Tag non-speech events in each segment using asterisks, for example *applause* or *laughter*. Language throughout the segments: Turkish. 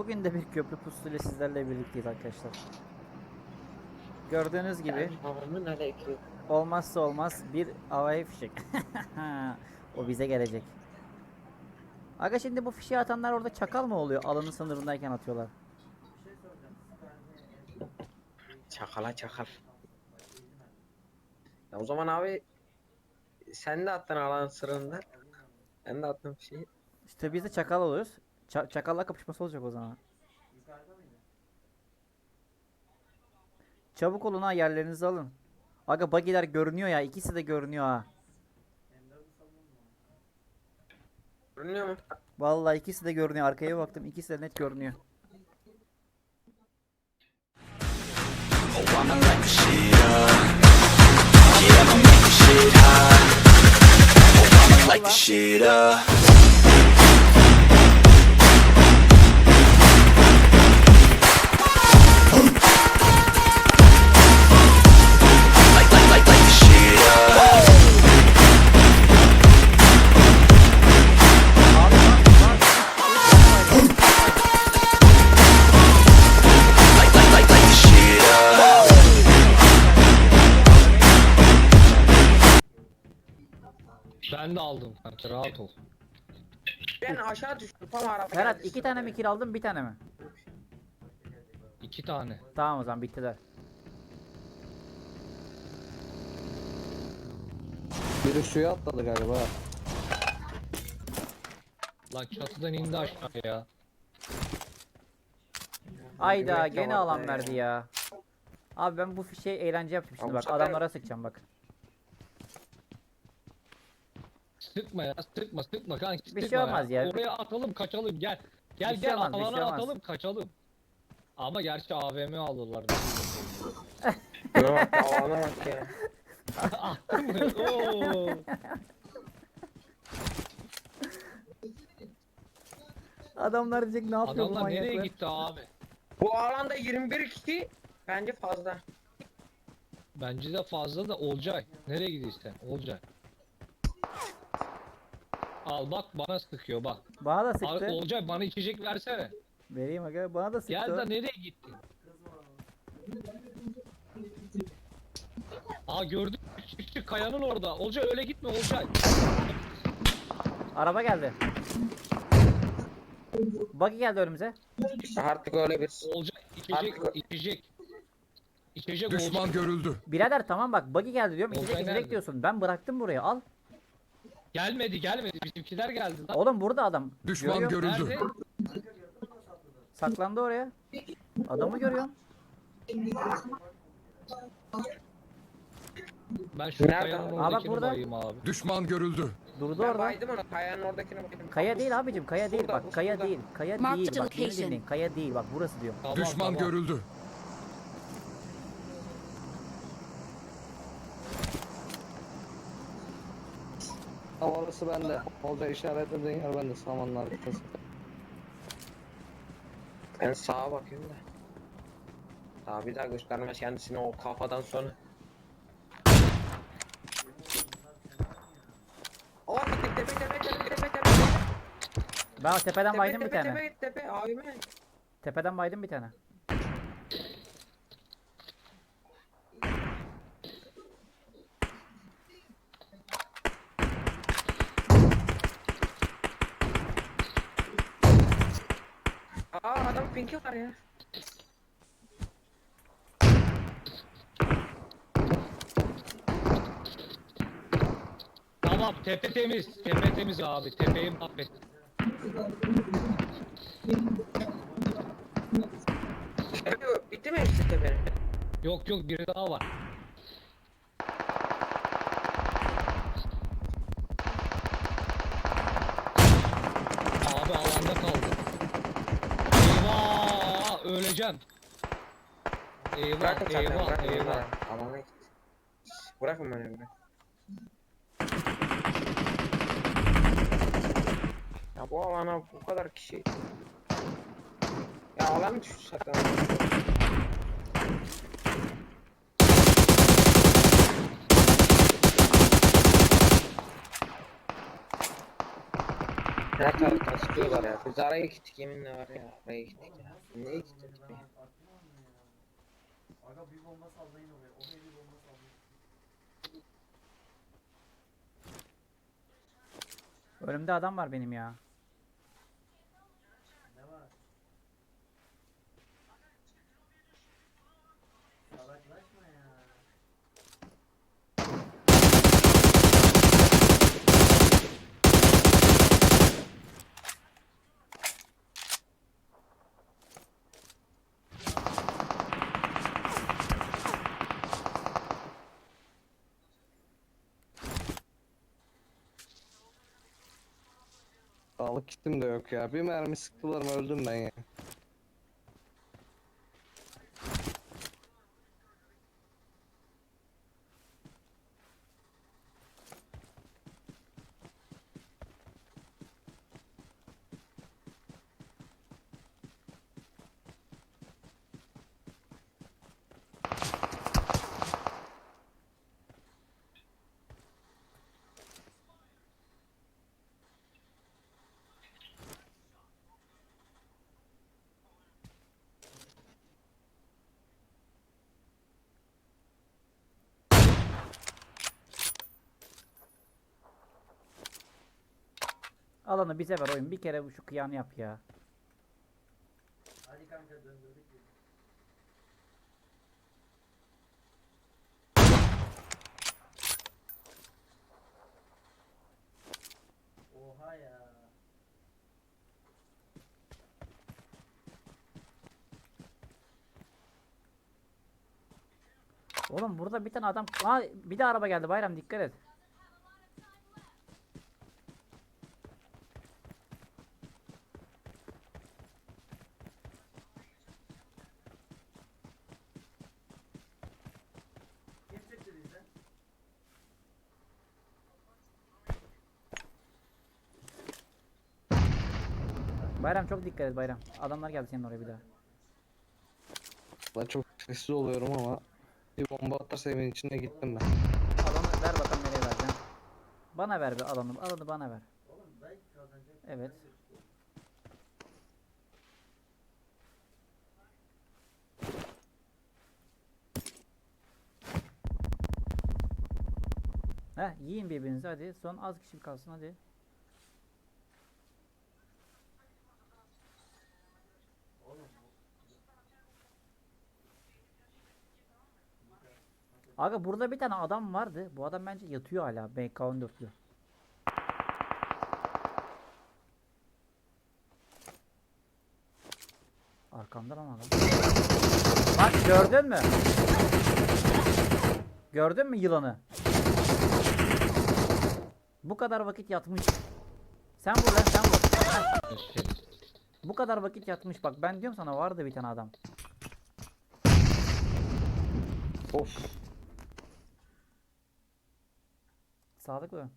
Bugün de bir köprü pusuyla sizlerle birlikteyiz arkadaşlar. Gördüğünüz gibi Selamun aleyküm. olmazsa olmaz bir havai fişek. *laughs* o bize gelecek. Aga şimdi bu fişeği atanlar orada çakal mı oluyor? Alanın sınırındayken atıyorlar. Çakala çakal. Ya o zaman abi sen de attın alan sırrında. Ben de attım bir şey. İşte biz de çakal oluyoruz. Ça- çakalla kapışması olacak o zaman. Çabuk olun ha yerlerinizi alın. Aga bagiler görünüyor ya ikisi de görünüyor ha. Görünüyor mu? Vallahi ikisi de görünüyor. Arkaya baktım ikisi de net görünüyor. I'ma light the shit up. Yeah, I'ma make the shit hot. Oh, I'ma light the shit up. Ben de aldım kanka rahat ol. Ben aşağı düştüm tam araba. Ferhat iki tane mi kill aldın bir tane mi? İki tane. Tamam o zaman bittiler. Biri suya atladı galiba. Lan çatıdan indi aşağıya. Ayda Yürek gene alan verdi ya. Abi ben bu fişeği eğlence yaptım şimdi bak adamlara sıkacağım bak. Sıkma ya sıkma sıkma kanka Bir şey sıkma olmaz ya. Oraya atalım kaçalım gel. Gel Bir şey gel olmaz, bir şey alana olmaz. atalım kaçalım. Ama gerçi AVM alırlar. Şuna bak ya. *laughs* Attın mı? Oo. Adamlar diyecek ne yapıyor bu Adamlar nereye manyaklar? gitti abi? Bu alanda 21 kişi bence fazla. Bence de fazla da Olcay. Nereye gidiyorsun sen? Olcay. Al bak bana sıkıyor bak. Bana da Abi, sıktı. Olcay bana içecek versene. Vereyim aga bana da sıktı. Gel de nereye gittin? Aa gördüm. Çık çık kayanın orada. Olcay öyle gitme Olcay. Araba geldi. Buggy geldi önümüze. Artık öyle bir. Olcay içecek Artık- içecek. İçecek Düşman Olcay. görüldü. Birader tamam bak buggy geldi diyorum. Olcay İçecek içecek nerede? diyorsun. Ben bıraktım buraya al. Gelmedi gelmedi. Bizimkiler geldi lan. Oğlum burada adam. Düşman Görüyorum. görüldü. Nerede? Saklandı oraya. Adamı görüyorum. Ben şu Nerede? kayanın Aa, bak oradakini burada. bayayım abi. Düşman görüldü. Durdu Ben orada. baydım onu kayanın oradakine baydım. Kaya değil abicim kaya değil Şurada, bak kaya şurada. değil kaya değil bak beni location. dinleyin kaya değil bak burası diyorum. Tamam, Düşman tamam. görüldü. Havalısı bende. Olca işaretlediğin yer bende. Samanın arkası. Ben sağa bakıyorum da. Daha bir daha göstermez kendisini o kafadan sonra. Aa tepe tepe tepe tepe tepe tepe. Ben tepeden baydım bir tepe, tane. Tepe tepe abime. Tepeden baydım bir tane. Aa adam pinki var ya. Tamam tepe temiz. Tepe temiz abi. Tepeyi mahvet. Tepe bitti mi hepsi tepe? Yok yok biri daha var. Abi alanda kaldı. Eyvah öleceğim. Eyvah Bırakın zaten eyvah bırakın eyvah. eyvah. Alana git. Bırakın beni bırak. Ya bu alana bu kadar kişi. Ya alan düştü zaten. Her taraftan sıkıyorlar ya. Biz araya gittik yeminle var ya. Araya gittik ya. Neye gittik be? Önümde adam var benim ya. Sağlık kitim de yok ya. Bir mermi sıktılar mı öldüm ben ya. Alanı bize ver oyun. Bir kere bu şu kıyanı yap ya. Oha ya. Oğlum burada bir tane adam... Aa, bir de araba geldi Bayram dikkat et. Bayram çok dikkat et Bayram. Adamlar geldi senin oraya bir daha. Ben çok sessiz oluyorum ama bir bomba atarsa evin içine gittim ben. Alanı ver bakalım nereye vereceksin. Bana ver bir alanı. Alanı bana ver. Evet. Heh yiyin birbirinizi hadi. Son az kişi kalsın hadi. Aga burada bir tane adam vardı. Bu adam bence yatıyor hala. BK14'lü. Arkamda lan adam. Bak gördün mü? Gördün mü yılanı? Bu kadar vakit yatmış. Sen vur lan sen vur. Bu kadar vakit yatmış bak ben diyorum sana vardı bir tane adam. Of. Sağlıklı.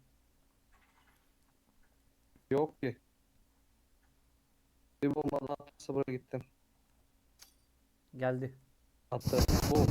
Yok ki. Bir bomba atarsa buraya gittim. Geldi. Attı. Bu.